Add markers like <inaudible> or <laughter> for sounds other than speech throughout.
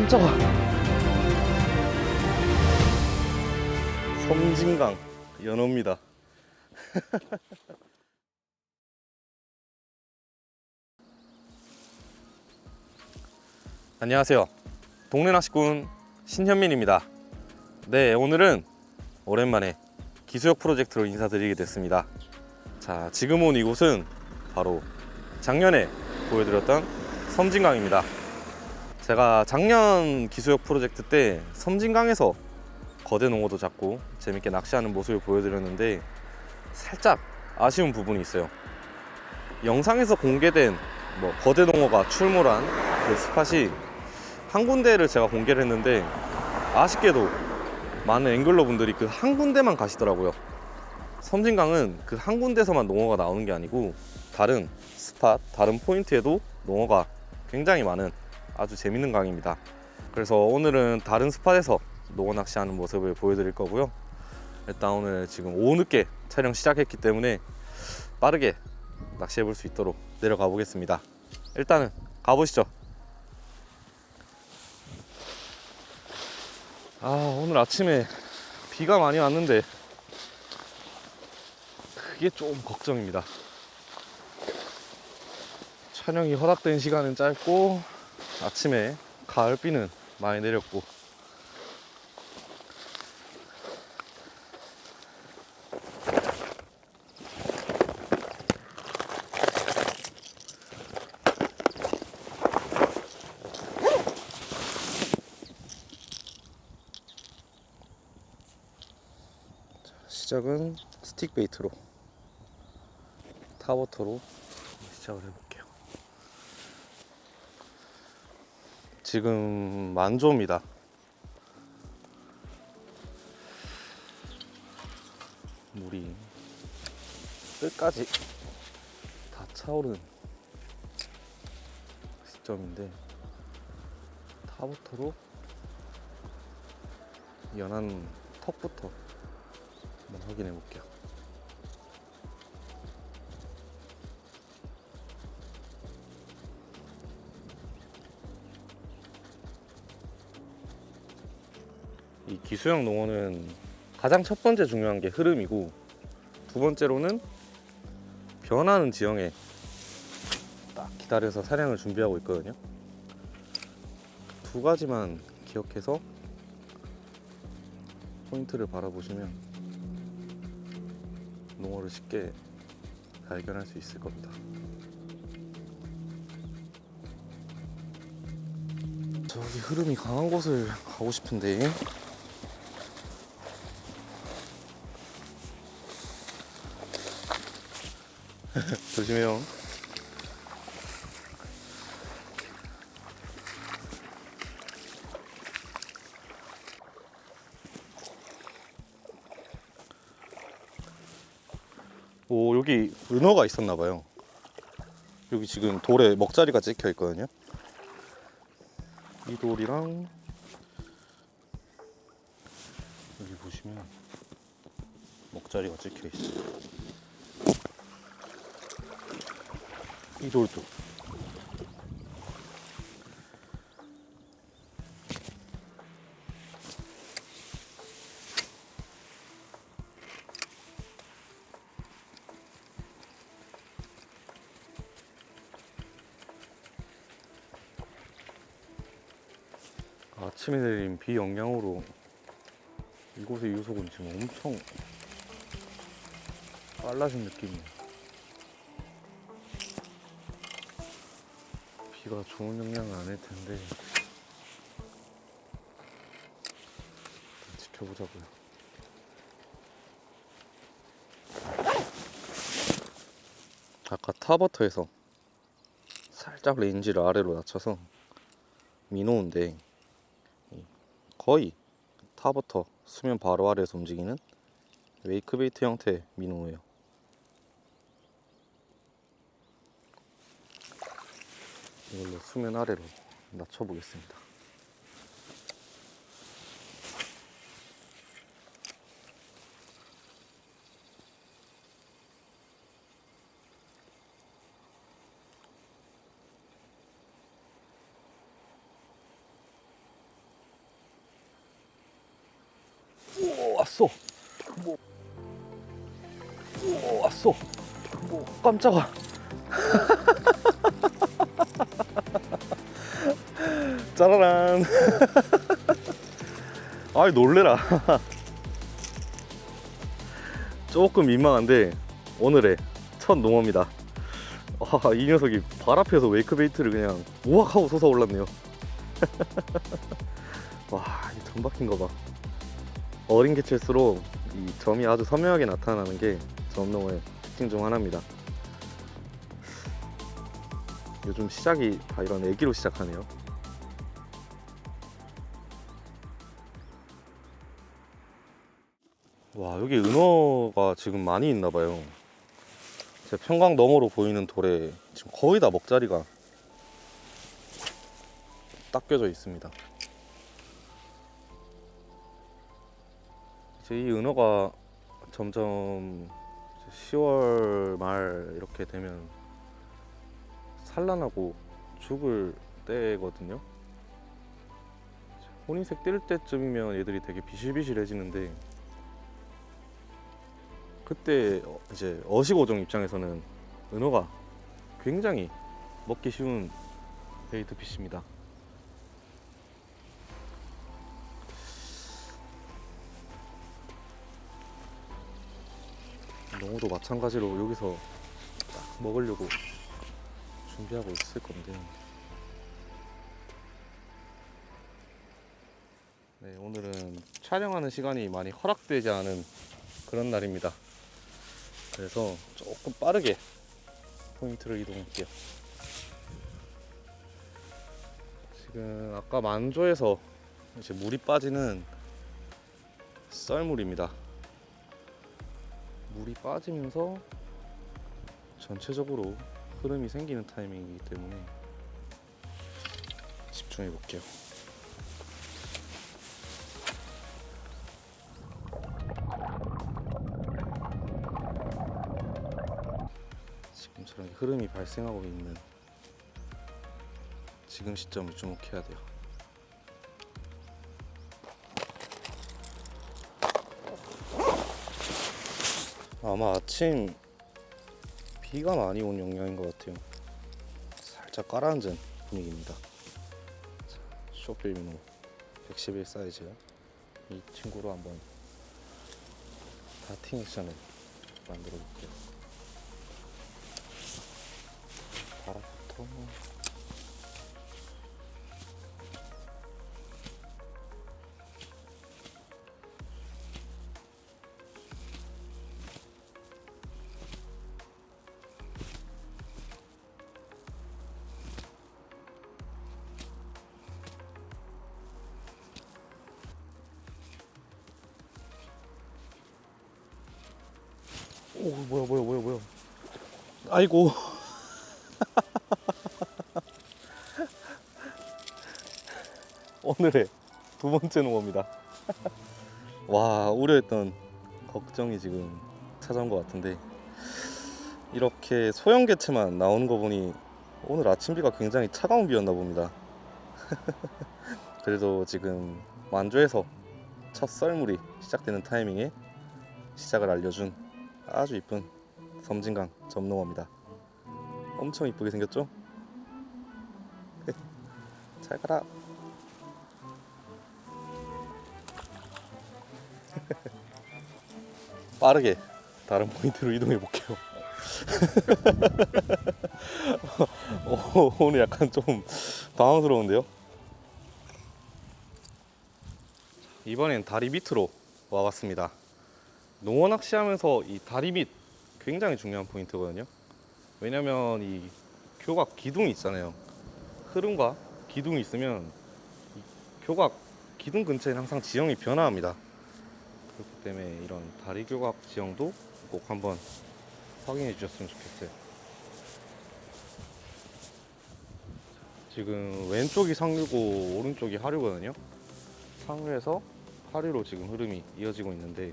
깜짝아. 섬진강 연어입니다. <laughs> 안녕하세요. 동네 낚시꾼 신현민입니다. 네, 오늘은 오랜만에 기수역 프로젝트로 인사드리게 됐습니다. 자, 지금 온 이곳은 바로 작년에 보여드렸던 섬진강입니다. 제가 작년 기수역 프로젝트 때 섬진강에서 거대 농어도 잡고 재밌게 낚시하는 모습을 보여드렸는데 살짝 아쉬운 부분이 있어요. 영상에서 공개된 뭐 거대 농어가 출몰한 그 스팟이 한 군데를 제가 공개를 했는데 아쉽게도 많은 앵글러 분들이 그 한 군데만 가시더라고요. 섬진강은 그 한 군데서만 농어가 나오는 게 아니고 다른 스팟, 다른 포인트에도 농어가 굉장히 많은 아주 재밌는 강입니다. 그래서 오늘은 다른 스팟에서 농어 낚시하는 모습을 보여드릴 거고요. 일단 오늘 지금 오후 늦게 촬영 시작했기 때문에 빠르게 낚시해 볼 수 있도록 내려가 보겠습니다. 일단은 가보시죠. 아 오늘 아침에 비가 많이 왔는데 그게 좀 걱정입니다. 촬영이 허락된 시간은 짧고 아침에 가을비는 많이 내렸고 시작은 스틱 베이트로 타워터로 시작을 해볼게요. 지금 만조입니다. 물이 끝까지 다 차오르는 시점인데 타워터로 연한 턱부터 한번 확인해 볼게요. 이 기수형 농어는 가장 첫 번째 중요한 게 흐름이고 두 번째로는 변하는 지형에 딱 기다려서 사냥을 준비하고 있거든요. 두 가지만 기억해서 포인트를 바라보시면 농어를 쉽게 발견할 수 있을 겁니다. 저기 흐름이 강한 곳을 가고 싶은데 <laughs> 조심해요. 오 여기 은어가 있었나 봐요. 여기 지금 돌에 먹자리가 찍혀 있거든요. 이 돌이랑 여기 보시면 먹자리가 찍혀 있어요. 이 돌도 아침에 내린 비 영향으로 이곳의 유속은 지금 엄청 빨라진 느낌이에요. 비가 좋은 영향은 안할 텐데 일단 지켜보자고요. 아까 타버터에서 살짝 레인지를 아래로 낮춰서 미노인데 거의 타버터 수면 바로 아래에서 움직이는 웨이크베이트 형태의 민호예요. 이걸로 수면 아래로 낮춰보겠습니다. 왔어. 뭐. 오, 왔어. 뭐, 깜짝아. <laughs> 짜라란. <laughs> 아이, 놀래라. 조금 민망한데, 오늘의 첫 농어입니다. 아, 이 녀석이 발 앞에서 웨이크베이트를 그냥 우악 하고 솟아 올랐네요. <laughs> 와, 이 점 박힌 거 봐. 어린 개체일수록 이 점이 아주 선명하게 나타나는 게 점농어의 특징 중 하나입니다. 요즘 시작이 다 이런 애기로 시작하네요. 와, 여기 은어가 지금 많이 있나 봐요. 제 평강 너머로 보이는 돌에 지금 거의 다 먹자리가 딱 껴져 있습니다. 이제 이 은어가 점점 10월 말 이렇게 되면 산란하고 죽을 때거든요. 혼인색 뜰 때쯤이면 얘들이 되게 비실비실해지는데 그때 어- 이제 어식어종 입장에서는 은어가 굉장히 먹기 쉬운 베이트 피쉬입니다. 농어도 마찬가지로 여기서 딱 먹으려고 준비하고 있을 건데 네 오늘은 촬영하는 시간이 많이 허락되지 않은 그런 날입니다 그래서 조금 빠르게 포인트를 이동할게요 지금 아까 만조에서 이제 물이 빠지는 썰물입니다 물이 빠지면서 전체적으로 흐름이 생기는 타이밍이기 때문에 집중해 볼게요. 지금처럼 흐름이 발생하고 있는 지금 시점을 주목해야 돼요. 아마 아침 비가 많이 온 영향인 것 같아요. 살짝 깔아앉은 분위기입니다. 자, 쇼필 민호 111 사이즈 이 친구로 한번 다팅 액션을 만들어 볼게요. 바람부터 오 뭐야 뭐야 뭐야 뭐야. 아이고 오늘의 두 번째 농어입니다 <laughs> 와 우려했던 걱정이 지금 찾아온 것 같은데 이렇게 소형 개체만 나오는 거 보니 오늘 아침 비가 굉장히 차가운 비였나 봅니다 <laughs> 그래도 지금 만조에서 첫 썰물이 시작되는 타이밍에 시작을 알려준 아주 이쁜 섬진강 점농어입니다. 엄청 이쁘게 생겼죠? <laughs> 잘 가라. 빠르게 다른 포인트로 이동해 볼게요. 오, <laughs> 오늘 약간 좀 당황스러운데요? 이번엔 다리 밑으로 와봤습니다. 농어 낚시하면서 이 다리 밑 굉장히 중요한 포인트거든요. 왜냐면 이 교각 기둥이 있잖아요. 흐름과 기둥이 있으면 이 교각 기둥 근처에 항상 지형이 변화합니다. 때문에 이런 다리 교각 지형도 꼭 한번 확인해 주셨으면 좋겠어요. 지금 왼쪽이 상류고 오른쪽이 하류거든요. 상류에서 하류로 지금 흐름이 이어지고 있는데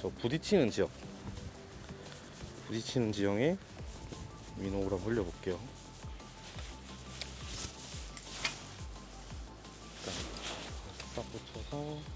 저 부딪히는 지역 부딪히는 지형에 한번 흘려볼게요 일단 싹 붙여서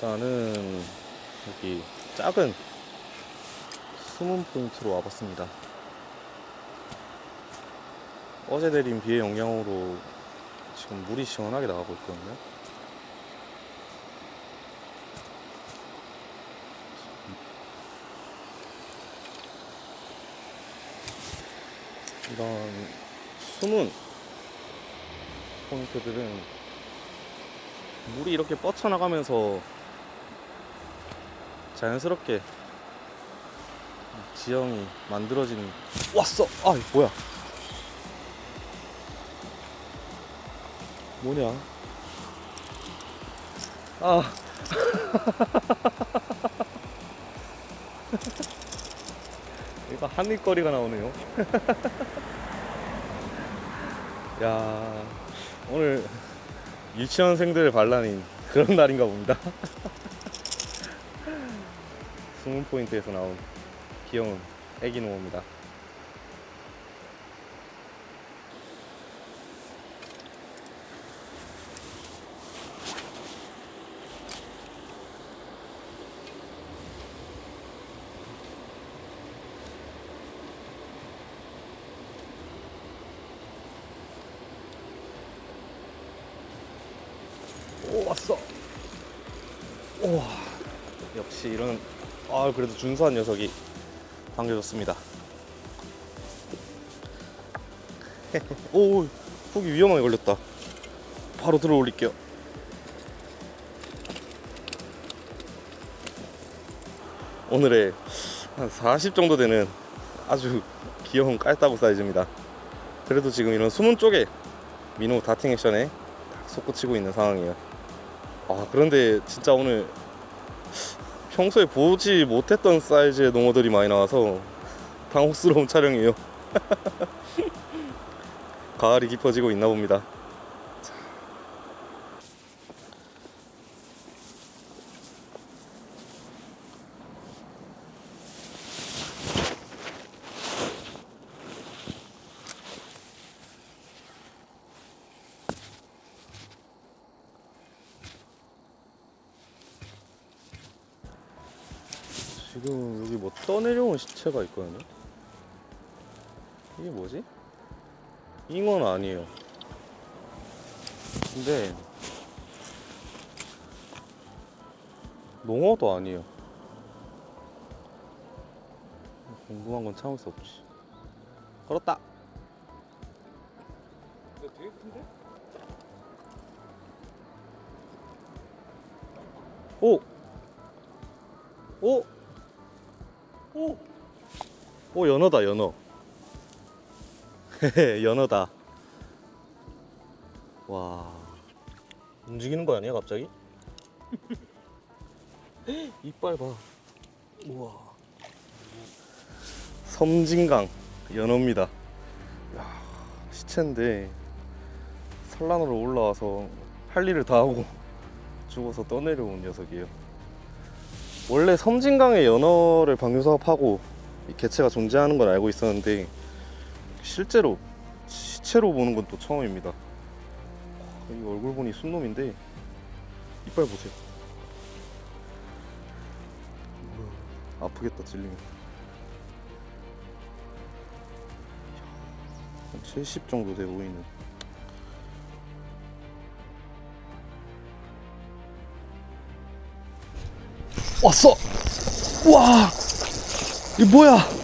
일단은 여기 작은 숨은 포인트로 와봤습니다. 어제 내린 비의 영향으로 지금 물이 시원하게 나가고 있거든요. 이런 숨은 포인트들은 물이 이렇게 뻗쳐나가면서 자연스럽게 지형이 만들어지는 왔어. 아 이거 뭐야? 뭐냐? 아. <laughs> 이거 한입거리가 나오네요. <laughs> 야 오늘 유치원생들 반란인 그런 날인가 봅니다. <laughs> 숨은 포인트에서 나온 귀여운 애기 농어입니다. 오 왔어. 우와 역시 이런 아 그래도 준수한 녀석이 반겨줬습니다. <laughs> 오 훅이 위험하게 걸렸다. 바로 들어 올릴게요. 오늘의 한 40 정도 되는 아주 귀여운 깔따구 사이즈입니다. 그래도 지금 이런 숨은 쪽에 민호 다팅 액션에 딱 솟구치고 있는 상황이에요. 아 그런데 진짜 오늘 평소에 보지 못했던 사이즈의 농어들이 많이 나와서 당혹스러운 촬영이에요. <laughs> 가을이 깊어지고 있나 봅니다. 지금 여기 뭐 떠내려온 시체가 있거든요. 이게 뭐지? 잉어는 아니에요. 근데 농어도 아니에요. 궁금한 건 참을 수 없지. 걸었다. 되게 큰데? 오. 오. 오. 오 연어다 연어. 연어다. 와. 움직이는 거 아니야 갑자기? <laughs> 이빨 봐. 우와. 섬진강 연어입니다. 야, 시체인데 산란으로 올라와서 할 일을 다 하고 <laughs> 죽어서 떠내려온 녀석이에요. 원래 섬진강에 연어를 방류 사업하고 이 개체가 존재하는 건 알고 있었는데 실제로 시체로 보는 건 또 처음입니다. 와, 이 얼굴 보니 순놈인데 이빨 보세요. 아프겠다 찔리면. 한70 정도 돼 보이는. 왔어! 와! 이 뭐야?